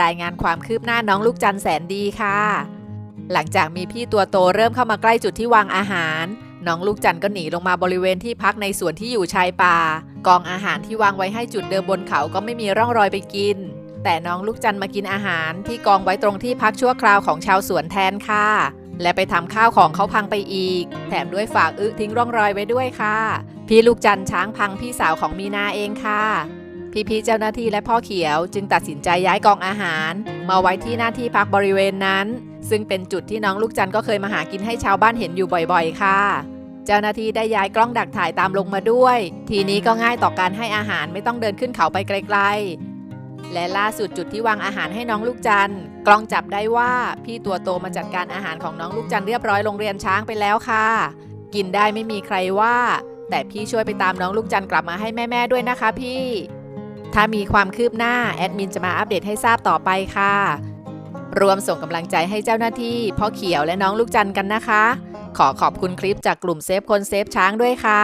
รายงานความคืบหน้าน้องลูกจันแสนดีค่ะ หลังจากมีพี่ตัวโตเริ่มเข้ามาใกล้จุดที่วางอาหาร น้องลูกจันก็หนีลงมาบริเวณที่พักในสวนที่อยู่ชายป่า กองอาหารที่วางไว้ให้จุดเดิมบนเขาก็ไม่มีร่องรอยไปกิน แต่น้องลูกจันมากินอาหารที่กองไว้ตรงที่พักชั่วคราวของชาวสวนแทนค่ะ และไปทำข้าวของเขาพังไปอีก แถมด้วยฝากอึทิ้งร่องรอยไว้ด้วยค่ะ พี่ลูกจันช้างพังพี่สาวของมีนาเองค่ะ พี่ๆเจ้าหน้าที่และพ่อเขียวจึงตัดสินใจย้ายกองอาหาร มาไว้ที่หน้าที่พักบริเวณนั้น ซึ่งเป็นจุดที่น้องลูกจันทร์ก็เคยมาหากินให้ชาวบ้านเห็นอยู่บ่อยๆ ค่ะ เจ้าหน้าที่ได้ย้ายกล้องดักถ่ายตามลงมาด้วย ทีนี้ก็ง่ายต่อการให้อาหารไม่ต้องเดินขึ้นเขาไปไกลๆ และล่าสุดจุดที่วางอาหารให้น้องลูกจันทร์กล้องจับได้ว่าพี่ตัวโตมาจัดการอาหารของน้องลูกจันทร์เรียบร้อยโรงเรียนช้างไปแล้วค่ะ กินได้ไม่มีใครว่า แต่พี่ช่วยไปตามน้องลูกจันทร์กลับมาให้แม่ๆด้วยนะคะพี่ ถ้ามีความคืบหน้า แอดมินจะมาอัปเดตให้ทราบต่อไปค่ะ รวมส่งกำลังใจให้เจ้าหน้าที่พ่อเขียวและน้องลูกจันกันนะคะ ขอขอบคุณคลิปจากกลุ่มเซฟคนเซฟช้างด้วยค่ะ